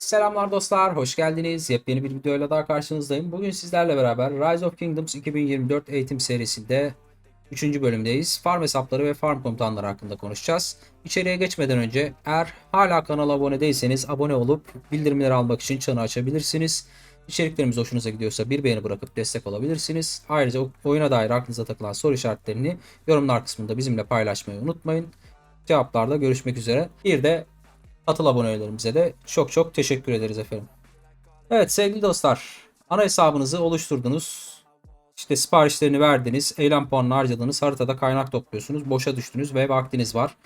Selamlar dostlar, hoş geldiniz. Yepyeni bir videoyla daha karşınızdayım. Bugün sizlerle beraber Rise of Kingdoms 2024 eğitim serisinde 3. bölümdeyiz. Farm hesapları ve farm komutanları hakkında konuşacağız. İçeriye geçmeden önce eğer hala kanala abone değilseniz abone olup bildirimleri almak için çanı açabilirsiniz. İçeriklerimiz hoşunuza gidiyorsa bir beğeni bırakıp destek olabilirsiniz. Ayrıca oyuna dair aklınıza takılan soru işaretlerini yorumlar kısmında bizimle paylaşmayı unutmayın. Cevaplarda görüşmek üzere. Bir de Atıl abonelerimize de çok çok teşekkür ederiz efendim. Evet sevgili dostlar. Ana hesabınızı oluşturdunuz. İşte siparişlerini verdiniz. Eylem puanını harcadınız. Haritada kaynak topluyorsunuz. Boşa düştünüz ve vaktiniz var.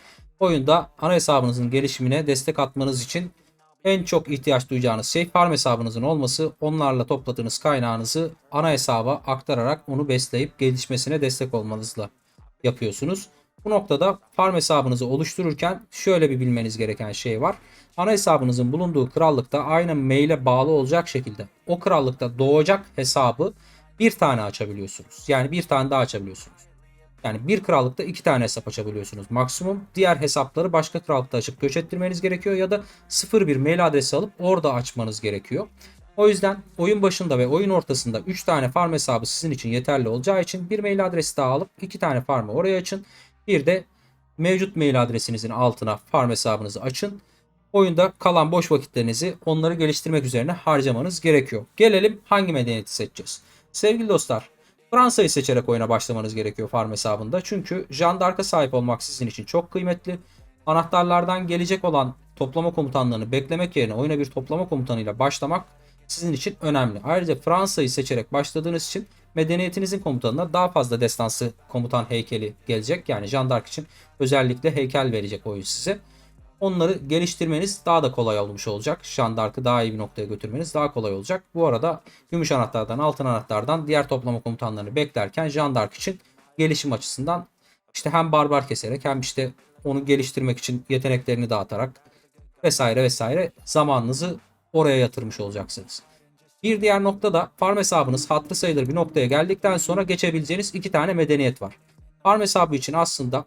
Oyunda ana hesabınızın gelişimine destek atmanız için en çok ihtiyaç duyacağınız şey farm hesabınızın olması. Onlarla topladığınız kaynağınızı ana hesaba aktararak onu besleyip gelişmesine destek olmanızla yapıyorsunuz. Bu noktada farm hesabınızı oluştururken şöyle bir bilmeniz gereken şey var. Ana hesabınızın bulunduğu krallıkta aynı maile bağlı olacak şekilde o krallıkta doğacak hesabı bir tane açabiliyorsunuz. Yani bir tane daha açabiliyorsunuz. Yani bir krallıkta iki tane hesap açabiliyorsunuz maksimum. Diğer hesapları başka krallıkta açıp göç ettirmeniz gerekiyor ya da sıfır bir mail adresi alıp orada açmanız gerekiyor. O yüzden oyun başında ve oyun ortasında 3 tane farm hesabı sizin için yeterli olacağı için bir mail adresi daha alıp 2 tane farmı oraya açın. Bir de mevcut mail adresinizin altına farm hesabınızı açın. Oyunda kalan boş vakitlerinizi onları geliştirmek üzerine harcamanız gerekiyor. Gelelim hangi medeniyeti seçeceğiz? Sevgili dostlar, Fransa'yı seçerek oyuna başlamanız gerekiyor farm hesabında. Çünkü Jean d'Arc'a sahip olmak sizin için çok kıymetli. Anahtarlardan gelecek olan toplama komutanlarını beklemek yerine oyuna bir toplama komutanıyla başlamak sizin için önemli. Ayrıca Fransa'yı seçerek başladığınız için medeniyetinizin komutanına daha fazla destansı komutan heykeli gelecek. Yani Jean d'Arc için özellikle heykel verecek oyun size. Onları geliştirmeniz daha da kolay olmuş olacak. Jean d'Arc'ı daha iyi bir noktaya götürmeniz daha kolay olacak. Bu arada gümüş anahtardan, altın anahtardan diğer toplama komutanlarını beklerken Jean d'Arc için gelişim açısından işte hem barbar keserek hem işte onu geliştirmek için yeteneklerini dağıtarak vesaire vesaire zamanınızı oraya yatırmış olacaksınız. Bir diğer nokta da farm hesabınız hatırı sayılır bir noktaya geldikten sonra geçebileceğiniz iki tane medeniyet var. Farm hesabı için aslında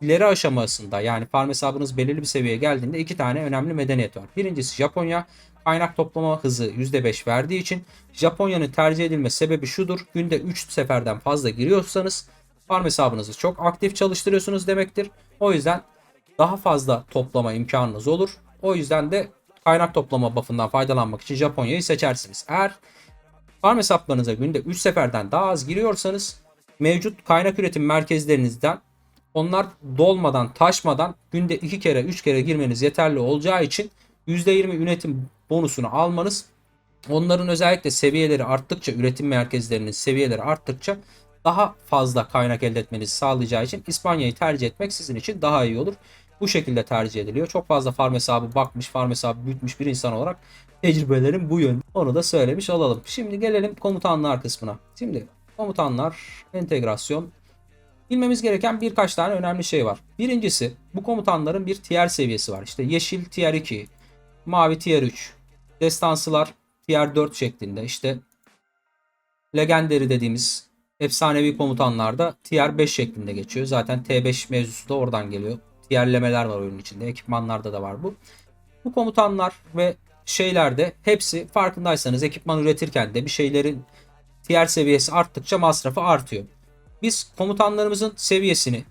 ileri aşamasında yani farm hesabınız belirli bir seviyeye geldiğinde iki tane önemli medeniyet var. Birincisi Japonya kaynak toplama hızı %5 verdiği için Japonya'nın tercih edilme sebebi şudur. Günde 3 seferden fazla giriyorsanız farm hesabınızı çok aktif çalıştırıyorsunuz demektir. O yüzden daha fazla toplama imkanınız olur. O yüzden de kaynak toplama buff'ından faydalanmak için Japonya'yı seçersiniz. Eğer farm hesaplarınıza günde 3 seferden daha az giriyorsanız mevcut kaynak üretim merkezlerinizden onlar dolmadan taşmadan günde 2 kere 3 kere girmeniz yeterli olacağı için %20 üretim bonusunu almanız onların özellikle seviyeleri arttıkça üretim merkezlerinin seviyeleri arttıkça daha fazla kaynak elde etmenizi sağlayacağı için İspanya'yı tercih etmek sizin için daha iyi olur. Bu şekilde tercih ediliyor. Çok fazla farm hesabı bakmış, farm hesabı büyütmüş bir insan olarak tecrübelerim bu yönde. Onu da söylemiş olalım. Şimdi gelelim komutanlar kısmına. Şimdi komutanlar, entegrasyon. Bilmemiz gereken birkaç tane önemli şey var. Birincisi bu komutanların bir tier seviyesi var. İşte yeşil tier 2, mavi tier 3, destansılar tier 4 şeklinde. İşte legendary dediğimiz efsanevi komutanlar da tier 5 şeklinde geçiyor. Zaten T5 mevzusu da oradan geliyor yerlemeler var oyunun içinde. Ekipmanlarda da var bu. Bu komutanlar ve şeylerde hepsi farkındaysanız ekipman üretirken de bir şeylerin tier seviyesi arttıkça masrafı artıyor. Biz komutanlarımızın seviyesini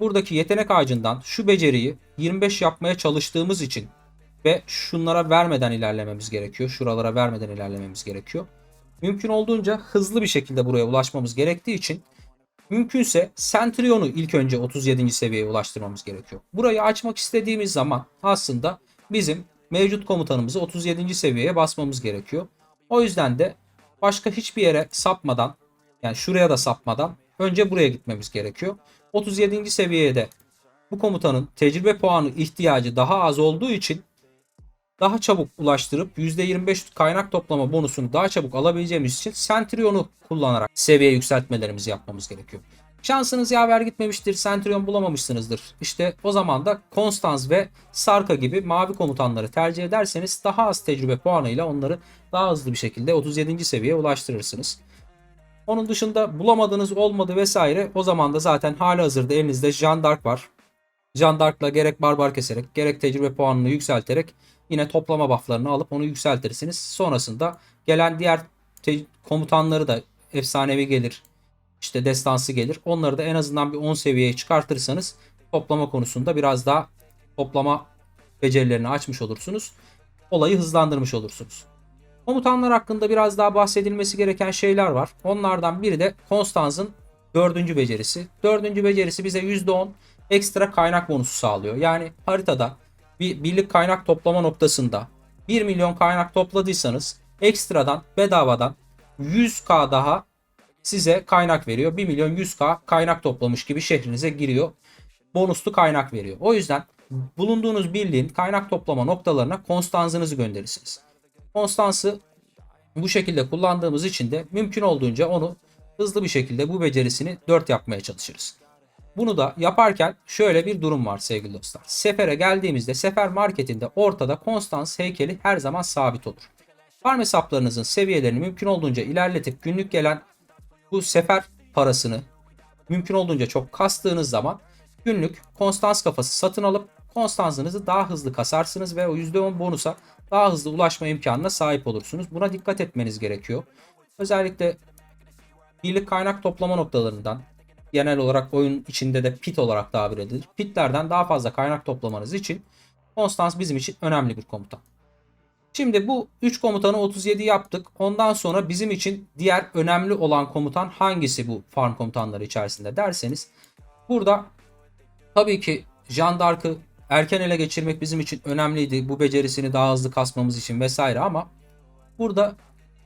buradaki yetenek ağacından şu beceriyi 25 yapmaya çalıştığımız için ve şunlara vermeden ilerlememiz gerekiyor. Şuralara vermeden ilerlememiz gerekiyor. Mümkün olduğunca hızlı bir şekilde buraya ulaşmamız gerektiği için Mümkünse Centurion'u ilk önce 37. seviyeye ulaştırmamız gerekiyor. Burayı açmak istediğimiz zaman aslında bizim mevcut komutanımızı 37. seviyeye basmamız gerekiyor. O yüzden de başka hiçbir yere sapmadan yani şuraya da sapmadan önce buraya gitmemiz gerekiyor. 37. seviyeye de bu komutanın tecrübe puanı ihtiyacı daha az olduğu için daha çabuk ulaştırıp %25 kaynak toplama bonusunu daha çabuk alabileceğimiz için Centurion'u kullanarak seviye yükseltmelerimizi yapmamız gerekiyor. Şansınız yaver gitmemiştir, Centurion bulamamışsınızdır. İşte o zaman da Konstans ve Sarka gibi mavi komutanları tercih ederseniz daha az tecrübe puanıyla onları daha hızlı bir şekilde 37. seviyeye ulaştırırsınız. Onun dışında bulamadığınız olmadı vesaire o zaman da zaten hali hazırda elinizde Jean d'Arc var. Jean d'Arc'la gerek barbar keserek gerek tecrübe puanını yükselterek yine toplama bufflarını alıp onu yükseltirsiniz. Sonrasında gelen diğer komutanları da efsanevi gelir. işte destansı gelir. Onları da en azından bir 10 seviyeye çıkartırsanız toplama konusunda biraz daha toplama becerilerini açmış olursunuz. Olayı hızlandırmış olursunuz. Komutanlar hakkında biraz daha bahsedilmesi gereken şeyler var. Onlardan biri de Konstanz'ın dördüncü becerisi. Dördüncü becerisi bize %10 ekstra kaynak bonusu sağlıyor. Yani haritada bir birlik kaynak toplama noktasında 1 milyon kaynak topladıysanız ekstradan bedavadan 100k daha size kaynak veriyor. 1 milyon 100k kaynak toplamış gibi şehrinize giriyor. Bonuslu kaynak veriyor. O yüzden bulunduğunuz birliğin kaynak toplama noktalarına konstansınızı gönderirsiniz. Konstansı bu şekilde kullandığımız için de mümkün olduğunca onu hızlı bir şekilde bu becerisini 4 yapmaya çalışırız. Bunu da yaparken şöyle bir durum var sevgili dostlar. Sefere geldiğimizde sefer marketinde ortada konstans heykeli her zaman sabit olur. Farm hesaplarınızın seviyelerini mümkün olduğunca ilerletip günlük gelen bu sefer parasını mümkün olduğunca çok kastığınız zaman günlük konstans kafası satın alıp konstansınızı daha hızlı kasarsınız ve o %10 bonusa daha hızlı ulaşma imkanına sahip olursunuz. Buna dikkat etmeniz gerekiyor. Özellikle birlik kaynak toplama noktalarından genel olarak oyun içinde de pit olarak tabir edilir. Pitlerden daha fazla kaynak toplamanız için Konstans bizim için önemli bir komutan. Şimdi bu 3 komutanı 37 yaptık. Ondan sonra bizim için diğer önemli olan komutan hangisi bu farm komutanları içerisinde derseniz burada tabii ki Jean d'Arc'ı erken ele geçirmek bizim için önemliydi. Bu becerisini daha hızlı kasmamız için vesaire ama burada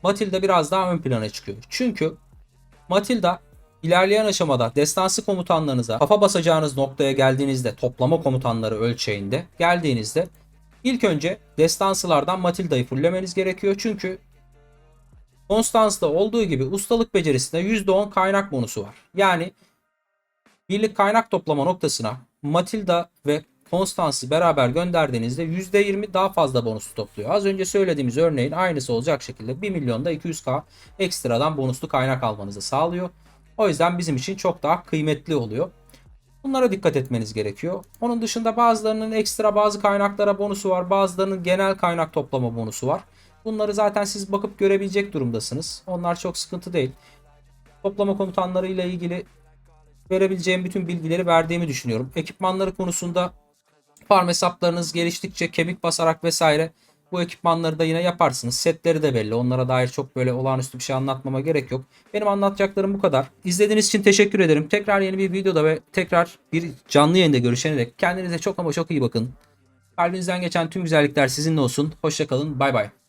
Matilda biraz daha ön plana çıkıyor. Çünkü Matilda ilerleyen aşamada destansı komutanlarınıza kafa basacağınız noktaya geldiğinizde toplama komutanları ölçeğinde geldiğinizde ilk önce destansılardan Matilda'yı fullemeniz gerekiyor. Çünkü Konstans'ta olduğu gibi ustalık becerisinde %10 kaynak bonusu var. Yani birlik kaynak toplama noktasına Matilda ve Konstans'ı beraber gönderdiğinizde %20 daha fazla bonus topluyor. Az önce söylediğimiz örneğin aynısı olacak şekilde 1 milyonda 200k ekstradan bonuslu kaynak almanızı sağlıyor. O yüzden bizim için çok daha kıymetli oluyor. Bunlara dikkat etmeniz gerekiyor. Onun dışında bazılarının ekstra bazı kaynaklara bonusu var. Bazılarının genel kaynak toplama bonusu var. Bunları zaten siz bakıp görebilecek durumdasınız. Onlar çok sıkıntı değil. Toplama komutanları ile ilgili verebileceğim bütün bilgileri verdiğimi düşünüyorum. Ekipmanları konusunda farm hesaplarınız geliştikçe kemik basarak vesaire bu ekipmanları da yine yaparsınız. Setleri de belli. Onlara dair çok böyle olağanüstü bir şey anlatmama gerek yok. Benim anlatacaklarım bu kadar. İzlediğiniz için teşekkür ederim. Tekrar yeni bir videoda ve tekrar bir canlı yayında görüşene dek kendinize çok ama çok iyi bakın. Kalbinizden geçen tüm güzellikler sizinle olsun. Hoşçakalın. Bay bay.